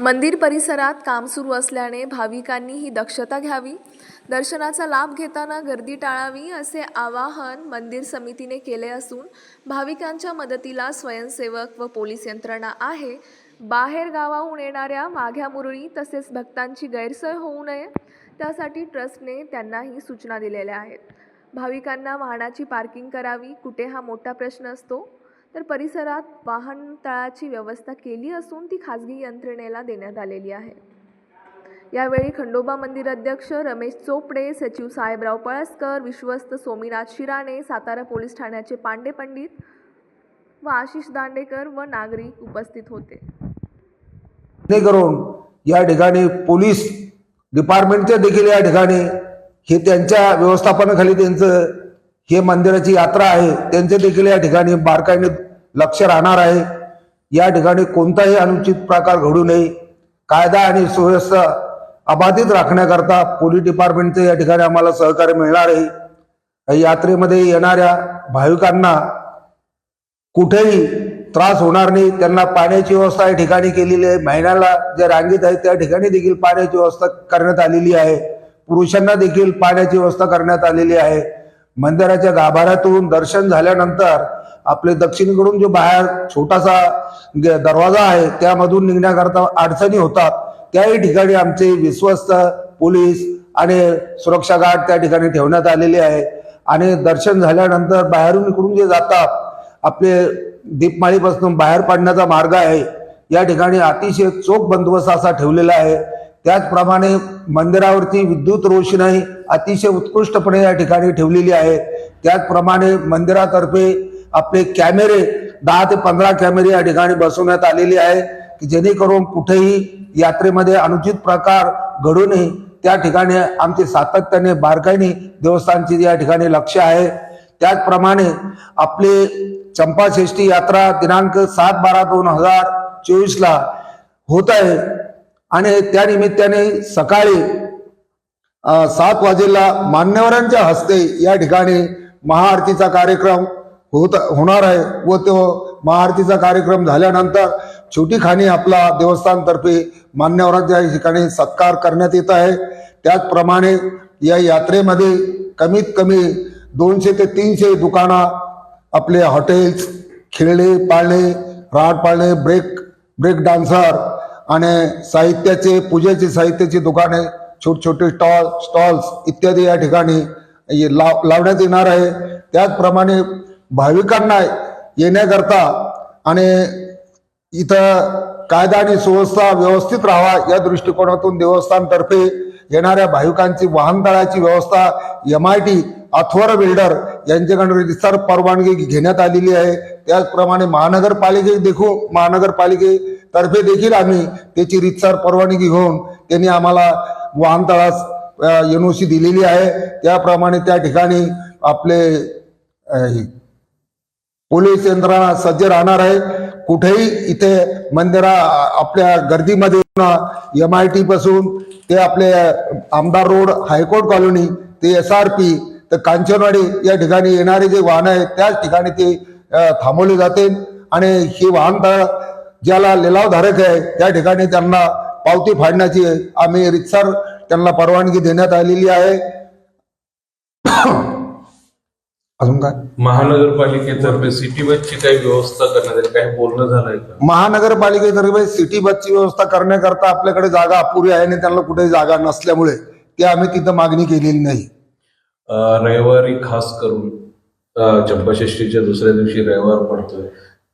मंदिर परिसरात काम सुरू असल्याने भाविकांनी ही दक्षता घ्यावी. दर्शनाचा लाभ घेताना गर्दी टाळावी असे आवाहन मंदिर समितीने केले असून भाविकांच्या मदतीला स्वयंसेवक व पोलीस यंत्रणा आहे. बाहेर गावाहून येणाऱ्या माघ्या मुरळी तसेच भक्तांची गैरसोय होऊ नये त्यासाठी ट्रस्टने त्यांनाही सूचना दिलेल्या आहेत. भाविकांना वाहनाची पार्किंग करावी कुठे हा मोठा प्रश्न असतो? तर परिसरात वाहनतळाची व्यवस्था केली असून ती खाजगी यंत्रणेला देण्यात आलेली आहे. यावेळी खंडोबा मंदिर अध्यक्ष रमेश चोपडे सचिव साहेबराव पळसकर विश्वस्त सोमीनाथ शिराणे सातारा पोलीस ठाण्याचे पांडे पंडित व आशिष दांडेकर व नागरिक उपस्थित होते. जेणेकरून या ठिकाणी पोलीस डिपार्टमेंटच्या देखील या ठिकाणी हे त्यांच्या व्यवस्थापनाखाली त्यांचं हे मंदिराची यात्रा आहे त्यांचे देखील या ठिकाणी बारकाईने लक्ष राहणार आहे. या ठिकाणी कोणताही अनुचित प्रकार घडू नये. कायदा आणि सुव्यवस्था अबाधित राखण्याकरता पोलीस डिपार्टमेंटचं या ठिकाणी आम्हाला सहकार्य मिळणार आहे. यात्रेमध्ये येणाऱ्या भाविकांना कुठेही त्रास होणार नाही. त्यांना पाण्याची व्यवस्था या ठिकाणी केलेली आहे. महिन्याला जे रांगीत आहे त्या ठिकाणी देखील पाण्याची व्यवस्था करण्यात आलेली आहे. पुरुषांना देखील पाण्याची व्यवस्था करण्यात आलेली आहे. मंदिराच्या गाभाऱ्यातून दर्शन झाल्यानंतर आपले दक्षिणेकडून जो बाहेर छोटासा ग- दरवाजा आहे त्यामधून निघण्याकरता अडचणी होतात. त्याही ठिकाणी आमचे विश्वस्त पोलीस आणि सुरक्षा गार्ड त्या ठिकाणी ठेवण्यात आलेले आहे. आणि दर्शन झाल्यानंतर बाहेरून इकडून जे जातात आपले दीपमाळीपासून बाहेर पडण्याचा मार्ग आहे. या ठिकाणी अतिशय चोख बंदोबस्त असा ठेवलेला आहे. त्याचप्रमाणे मंदिरावरती विद्युत रोषणाई अतिशय उत्कृष्टपणे या ठिकाणी ठेवलेली आहे. त्याचप्रमाणे मंदिरातर्फे आपले कॅमेरे दहा ते पंधरा कॅमेरे या ठिकाणी बसवण्यात आलेले आहे की जेणेकरून कुठेही यात्रेमध्ये अनुचित प्रकार घडू नये. त्या ठिकाणी आमचे सातत्याने बारकाईने देवस्थानचे या ठिकाणी लक्ष आहे. त्याचप्रमाणे आपले चंपाषष्ठी यात्रा दिनांक सात बारा दोन हजार चोवीसला होत आहे. आणि त्या निमित्ताने सकाळी सात वाजेला मान्यवरांच्या हस्ते या ठिकाणी महाआरतीचा कार्यक्रम होत होणार आहे व तो महाआरतीचा कार्यक्रम झाल्यानंतर छोटी खाणी आपला देवस्थानतर्फे मान्यवरांच्या ठिकाणी सत्कार करण्यात येत आहे. त्याचप्रमाणे या यात्रेमध्ये कमीत कमी दोनशे ते तीनशे दुकानं आपले हॉटेल्स खेळणे पाळणे राट पाळणे ब्रेक ब्रेक डान्सर आणि साहित्याचे पूजेचे साहित्याची दुकाने छोटे छोटे स्टॉल स्टॉल्स इत्यादी या ठिकाणी लाव लावण्यात येणार आहे. त्याचप्रमाणे भाविकांना येण्याकरता आणि इथं कायदा आणि सुव्यवस्था व्यवस्थित राहावा या दृष्टिकोनातून देवस्थानतर्फे येणाऱ्या भाविकांची वाहनतळाची व्यवस्था एम आय टी अथवर बिल्डर यांच्याकडून रितसर परवानगी घेण्यात आलेली आहे. त्याचप्रमाणे महानगरपालिके देखू महानगरपालिके तर्फे देखील आम्ही त्याची रितसार परवानगी घेऊन त्यांनी आम्हाला वाहनतळास एनओसी दिलेली आहे. त्याप्रमाणे त्या ठिकाणी आपले पोलीस यंत्रणा सज्ज राहणार आहे. कुठेही इथे मंदिरा आपल्या गर्दीमध्ये एम आय टी पासून ते आपले आमदार रोड हायकोर्ट कॉलनी ते एस आर पी तर कांचनवाडी या ठिकाणी येणारे जे वाहन आहेत त्याच ठिकाणी ते थांबवले जाते आणि ही वाहनतळ ज्याला लिलावधारक आहे त्या ठिकाणी त्यांना पावती फाडण्याची आम्ही रितसर त्यांना परवानगी देण्यात आलेली आहे. अजून काय? महानगरपालिकेतर्फे सिटी बसची काही व्यवस्था करण्यात आली काही बोलणं झालंय का? महानगरपालिकेतर्फे सिटी बसची व्यवस्था करण्याकरता आपल्याकडे जागा अपुरी आहे आणि त्यांना कुठे जागा नसल्यामुळे ते आम्ही तिथं मागणी केलेली नाही. रविवारी खास करून अं, चंपाषष्ठीच्या दुसऱ्या दिवशी रविवार पडतोय.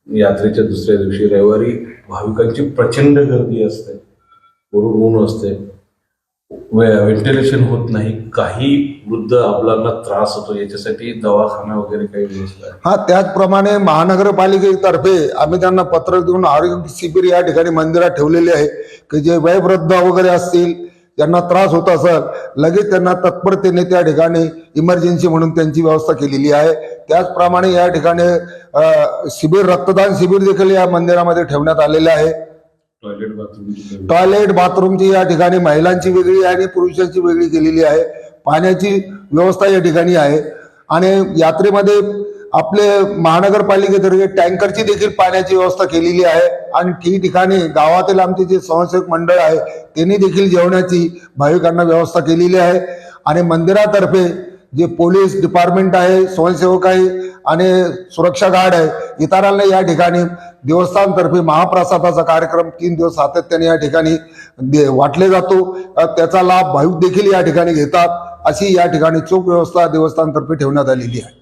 यात्रेच्या दुसऱ्या दिवशी रविवारी भाविकांची प्रचंड गर्दी असते. वरून ऊन असते. व्हेंटिलेशन होत नाही. काही वृद्ध आपल्याला त्रास होतो. याच्यासाठी दवाखाना वगैरे काही व्यवस्था हा त्याचप्रमाणे महानगरपालिकेतर्फे आम्ही त्यांना पत्र देऊन आरोग्य शिबिर या ठिकाणी मंदिरात ठेवलेले आहे की जे वयवृद्ध वगैरे असतील ज्यांना त्रास होत असेल लगेच त्यांना तत्परतेने त्या ठिकाणी इमर्जन्सी म्हणून त्यांची व्यवस्था केलेली आहे. त्याचप्रमाणे या ठिकाणी शिबिर रक्तदान शिबिर देखील या मंदिरामध्ये ठेवण्यात आलेले आहे. टॉयलेट बाथरूम टॉयलेट बाथरूमची या ठिकाणी महिलांची वेगळी आणि पुरुषांची वेगळी केलेली आहे. पाण्याची व्यवस्था या ठिकाणी आहे. आणि यात्रेमध्ये आपले महानगरपालिकेतर्फे टँकरची देखील पाण्याची व्यवस्था केलेली आहे आणि ठिकठिकाणी गावातील आमचे जे स्वयंसेवक मंडळ आहे त्यांनी देखील जेवणाची भाविकांना व्यवस्था केलेली आहे. आणि मंदिरातर्फे जे पोलीस डिपार्टमेंट आहे स्वयंसेवक आहे आणि सुरक्षा गार्ड आहे इतरांना या ठिकाणी देवस्थानतर्फे महाप्रसादाचा कार्यक्रम तीन दिवस सातत्याने या ठिकाणी दे- वाटले जातो. त्याचा लाभ भाविक देखील या ठिकाणी घेतात. अशी या ठिकाणी चोख व्यवस्था देवस्थानतर्फे ठेवण्यात आलेली आहे.